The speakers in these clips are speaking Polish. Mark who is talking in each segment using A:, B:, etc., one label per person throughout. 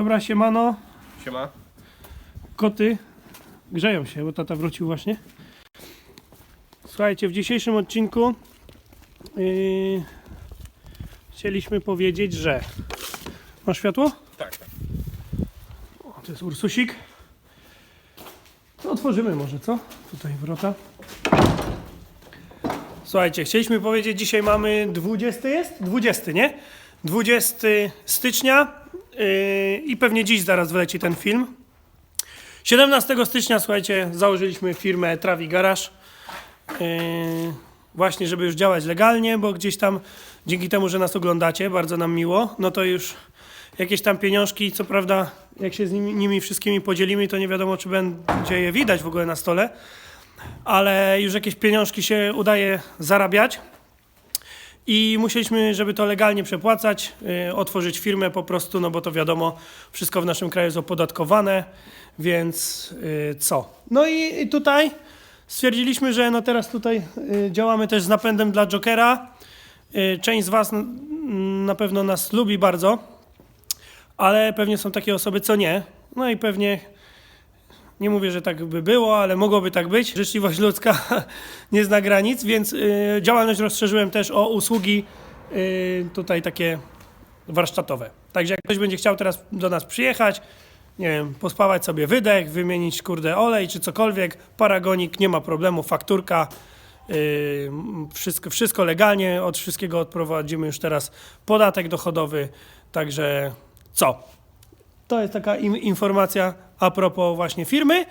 A: Dobra, siemano.
B: Siema.
A: Koty grzeją się, bo tata wrócił właśnie. Słuchajcie, w dzisiejszym odcinku yy, chcieliśmy powiedzieć, że masz światło?
B: Tak.
A: O, to jest Ursusik. To otworzymy może, co? Tutaj wrota. Słuchajcie, chcieliśmy powiedzieć, dzisiaj mamy 20 jest? 20, nie? 20 stycznia i pewnie dziś zaraz wleci ten film. 17 stycznia, słuchajcie, założyliśmy firmę Travi Garage. Yy, właśnie, żeby już działać legalnie, bo gdzieś tam dzięki temu, że nas oglądacie, bardzo nam miło, no to już jakieś tam pieniążki, co prawda, jak się z nimi, nimi wszystkimi podzielimy, to nie wiadomo, czy będzie je widać w ogóle na stole, ale już jakieś pieniążki się udaje zarabiać. I musieliśmy, żeby to legalnie przepłacać, yy, otworzyć firmę po prostu, no bo to wiadomo, wszystko w naszym kraju jest opodatkowane, więc yy, co? No i, tutaj stwierdziliśmy, że no teraz tutaj yy, działamy też z napędem dla Jokera. Część z Was na pewno nas lubi bardzo, ale pewnie są takie osoby, co nie. No i pewnie nie mówię, że tak by było, ale mogłoby tak być. Życzliwość ludzka nie zna granic, więc y, działalność rozszerzyłem też o usługi y, tutaj takie warsztatowe. Także jak ktoś będzie chciał teraz do nas przyjechać, nie wiem, pospawać sobie wydech, wymienić kurde olej czy cokolwiek, paragonik, nie ma problemu, fakturka, yy, wszystko, wszystko legalnie, od wszystkiego odprowadzimy już teraz podatek dochodowy, także co? To jest taka informacja a propos właśnie firmy,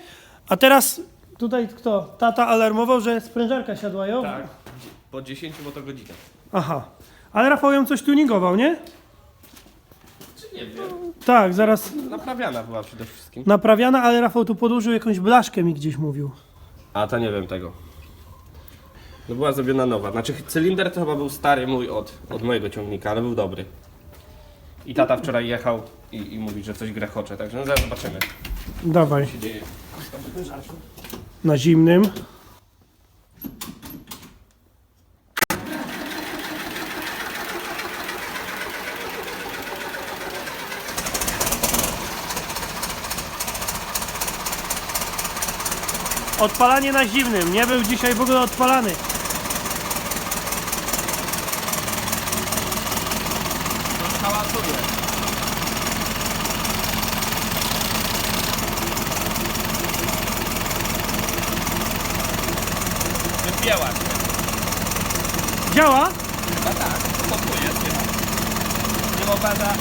A: a teraz tutaj kto? Tata alarmował, że sprężarka siadła ją?
B: Tak. Po 10 motogodzinach.
A: Aha, ale Rafał ją coś tuningował, nie?
B: Czy nie wiem?
A: Tak, zaraz
B: Naprawiana była przede wszystkim.
A: naprawiana, ale Rafał tu podłożył jakąś blaszkę mi gdzieś mówił.
B: A to nie wiem tego. No była zrobiona nowa. Znaczy cylinder to chyba był stary mój od, od mojego ciągnika, ale był dobry. I tata wczoraj jechał i, i mówi, że coś grechocze, także no zaraz zobaczymy,
A: Dawaj,
B: co się dzieje.
A: na zimnym. Odpalanie na zimnym, nie był dzisiaj w ogóle odpalany.
B: Wypięła się.
A: Działa?
B: Chyba tak, pompuje, bada.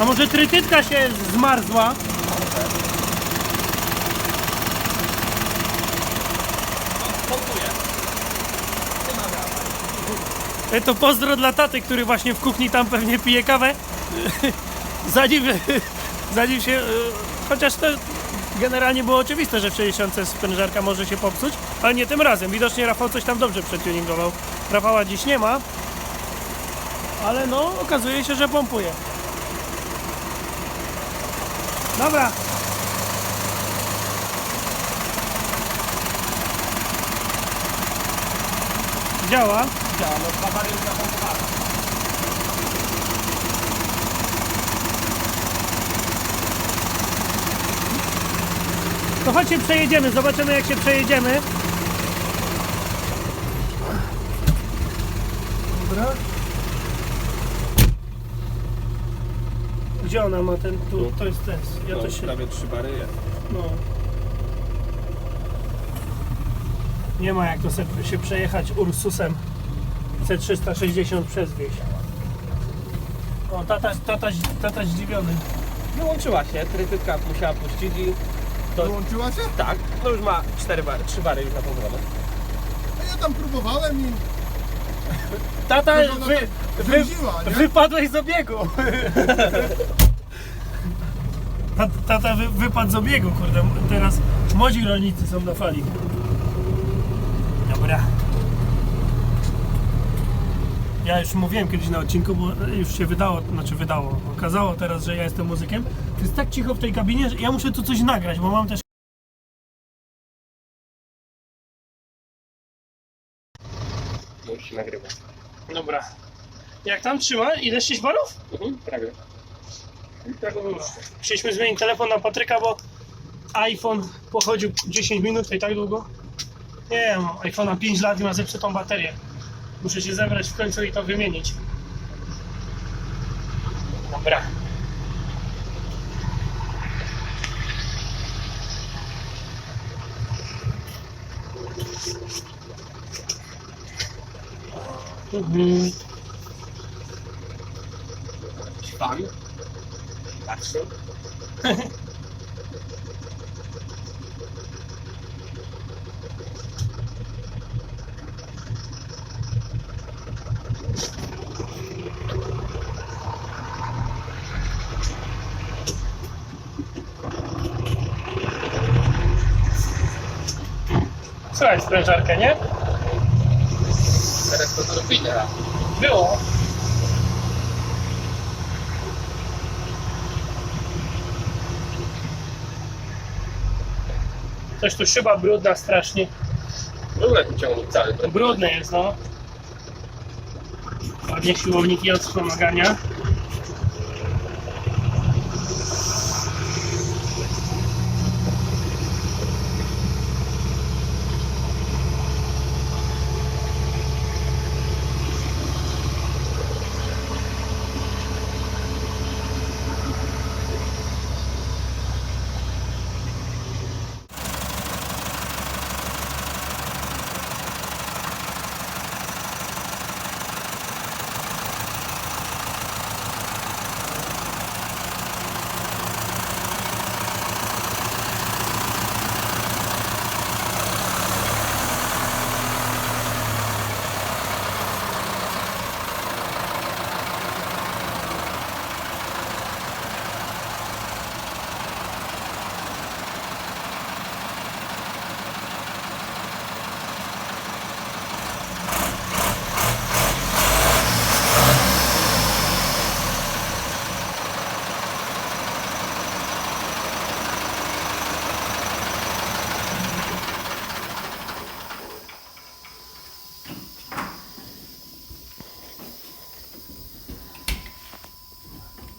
A: A może trytytka się zmarzła?
B: Pompuje. Nie ma brawa.
A: E, To pozdro dla taty, który właśnie w kuchni tam pewnie pije kawę. zanim, zanim się. e, Chociaż to generalnie było oczywiste, że w 60 sprężarka może się popsuć, ale nie tym razem. Widocznie Rafał coś tam dobrze przetuningował. Rafała dziś nie ma, ale no okazuje się, że pompuje. Dobra. Działa.
B: Działa, no dwa bary już
A: To chodźcie przejedziemy, zobaczymy jak się przejedziemy. Dobra. Gdzie ona ma ten, tu, to jest ten, ja
B: No,
A: to się,
B: prawie trzy bary jest.
A: no. Nie ma jak to się przejechać Ursusem C360 przez wieś. O, tata, tata, tata zdziwiony.
B: Wyłączyła się, trytytka musiała puścić i to,
C: Wyłączyła się?
B: tak, no już ma cztery bary, trzy bary już napompowane.
C: A ja tam próbowałem i
A: Tata, wy,
C: tak
A: wy,
C: rządziła, nie?
A: wypadłeś z obiegu. Ta- Tata wy, wypadł z obiegu, kurde. Teraz młodzi rolnicy są na fali. Dobra. Ja już mówiłem kiedyś na odcinku, bo już się wydało, znaczy wydało, okazało teraz, że ja jestem muzykiem. To jest tak cicho w tej kabinie, że ja muszę tu coś nagrać, bo mam też
B: już się nagrywa.
A: Dobra. Jak tam trzyma? Ile? 6 barów?
B: Mhm, prawie.
A: Tak. Chcieliśmy zmienić telefon na Patryka, bo iPhone pochodził 10 minut i tak długo. Nie wiem, iPhone'a 5 lat i ma zepsutą baterię. Muszę się zebrać w końcu i to wymienić. Dobra. Mhm.
B: Pan? Patrzę.
A: Słuchaj, sprężarkę, nie?
B: Teraz to turbina.
A: Było. Coś tu szyba brudna strasznie.
B: Ogóle ten ciągnik cały
A: Brudny jest, no. Ładnie siłowniki od wspomagania.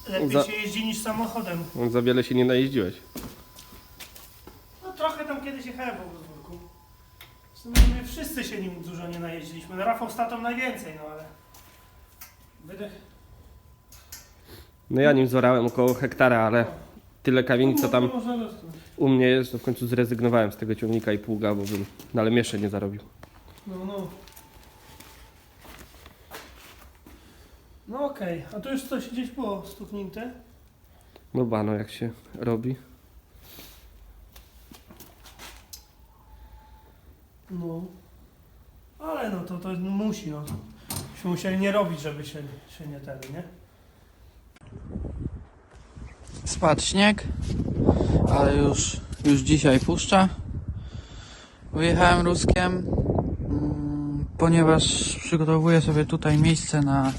A: Lepiej
B: Za-
A: się jeździ niż samochodem.
B: Za wiele się nie najeździłeś.
A: No trochę tam kiedyś jechałem po podwórku. W sumie my wszyscy się nim dużo nie najeździliśmy. No Rafał z tatą najwięcej, no ale... Wydech...
B: No ja nim zorałem około hektara, ale tyle kamieni co tam
A: No, można dostać.
B: u mnie jest, to w końcu zrezygnowałem z tego ciągnika i pługa, bo bym na lemiesze nie zarobił.
A: No, no. No okej, a tu już coś gdzieś było stuknięte?
B: No ba, no jak się robi.
A: No. Ale no to, to musi, no. Byśmy musieli nie robić, żeby się, się nie ten, nie?
D: Spadł śnieg, ale już, już dzisiaj puszcza. Wyjechałem Ruskiem, mm, ponieważ przygotowuję sobie tutaj miejsce na,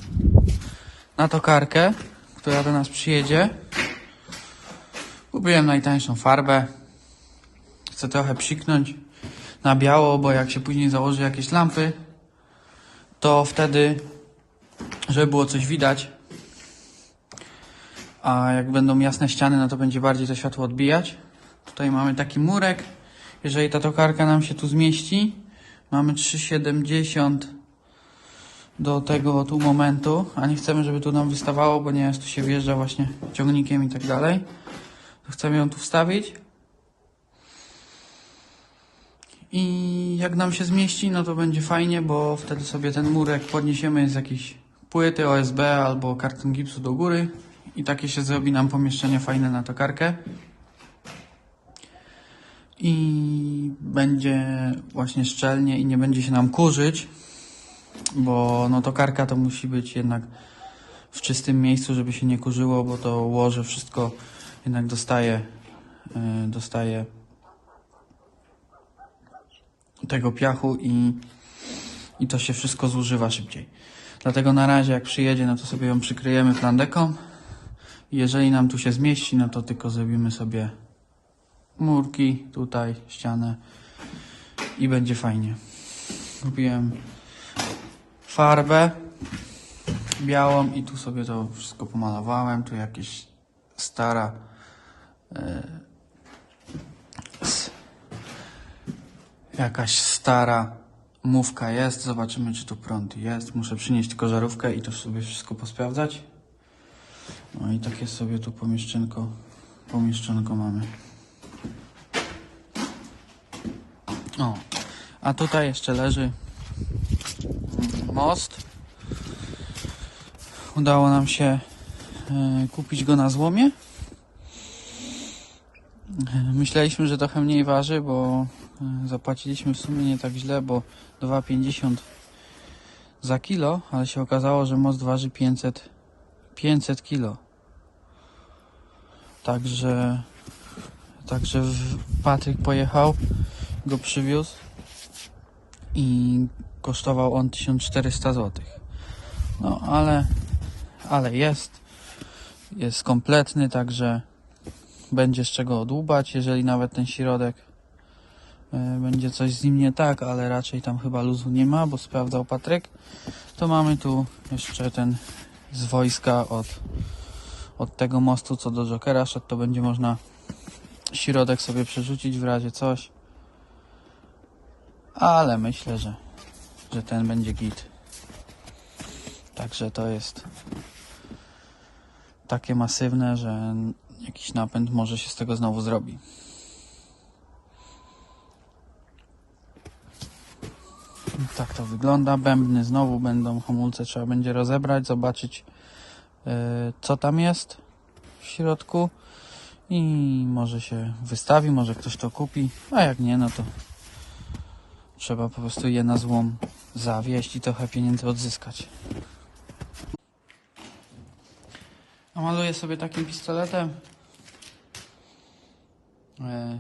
D: na tokarkę, która do nas przyjedzie. Kupiłem najtańszą farbę. Chcę trochę psiknąć na biało, bo jak się później założy jakieś lampy, to wtedy, żeby było coś widać, a jak będą jasne ściany, no to będzie bardziej to światło odbijać. Tutaj mamy taki murek. Jeżeli ta tokarka nam się tu zmieści, mamy 3,70 do tego tu momentu, a nie chcemy, żeby tu nam wystawało, ponieważ tu się wjeżdża właśnie ciągnikiem i tak dalej. Chcemy ją tu wstawić. I jak nam się zmieści, no to będzie fajnie, bo wtedy sobie ten murek podniesiemy z jakiejś płyty OSB albo karton gipsu do góry i takie się zrobi nam pomieszczenie fajne na tokarkę. I będzie właśnie szczelnie i nie będzie się nam kurzyć, bo no tokarka to musi być jednak w czystym miejscu, żeby się nie kurzyło, bo to łoże wszystko jednak dostaje, yy, dostaje tego piachu i, i to się wszystko zużywa szybciej. Dlatego na razie jak przyjedzie, no to sobie ją przykryjemy plandeką. I Jeżeli nam tu się zmieści, no to tylko zrobimy sobie murki, tutaj ścianę i będzie fajnie. Kupiłem farbę białą i tu sobie to wszystko pomalowałem. Tu jakieś stara e, jakaś stara mówka jest. Zobaczymy, czy tu prąd jest. Muszę przynieść tylko żarówkę i to sobie wszystko posprawdzać. No i takie sobie tu pomieszczynko, pomieszczynko mamy. O, a tutaj jeszcze leży most. Udało nam się e, kupić go na złomie. E, Myśleliśmy, że trochę mniej waży, bo e, zapłaciliśmy w sumie nie tak źle, bo 2,50 za kilo, ale się okazało, że most waży 500, 500 kilo. Także, także Patryk pojechał, go przywiózł i kosztował on 1400 zł. No ale, ale jest, jest kompletny, także będzie z czego odłubać, jeżeli nawet ten środek e, będzie coś z nim nie tak, ale raczej tam chyba luzu nie ma, bo sprawdzał Patryk. To mamy tu jeszcze ten z wojska od, od tego mostu, co do Jokera szedł, to będzie można środek sobie przerzucić w razie coś. Ale myślę, że, że ten będzie git. Także to jest takie masywne, że jakiś napęd może się z tego znowu zrobi. Tak to wygląda. Bębny znowu będą, hamulce trzeba będzie rozebrać, zobaczyć yy, co tam jest w środku i może się wystawi, może ktoś to kupi, a jak nie, no to Trzeba po prostu je na złom zawieść i trochę pieniędzy odzyskać. A maluję sobie takim pistoletem e,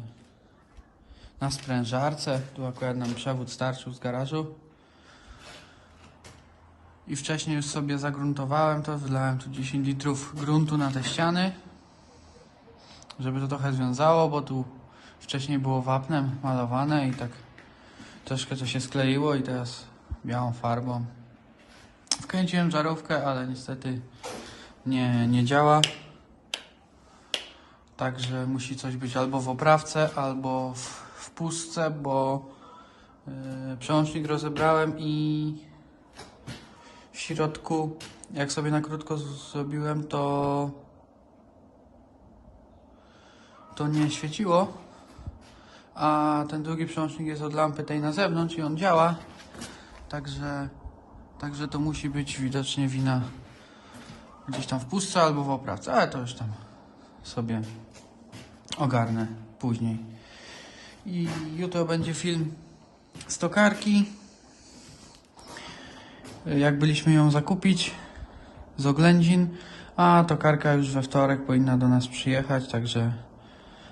D: na sprężarce. Tu akurat nam przewód starczył z garażu. I wcześniej już sobie zagruntowałem to, wylałem tu 10 litrów gruntu na te ściany, żeby to trochę związało, bo tu wcześniej było wapnem malowane i tak troszkę to się skleiło i teraz białą farbą. Wkręciłem żarówkę, ale niestety nie, nie działa. Także musi coś być albo w oprawce, albo w, w pustce, bo yy, przełącznik rozebrałem i w środku, jak sobie na krótko zrobiłem, to to nie świeciło. A ten drugi przełącznik jest od lampy tej na zewnątrz i on działa. Także, także to musi być widocznie wina gdzieś tam w pustce albo w oprawce, ale to już tam sobie ogarnę później. I jutro będzie film z tokarki. Jak byliśmy ją zakupić z oględzin, a tokarka już we wtorek powinna do nas przyjechać, także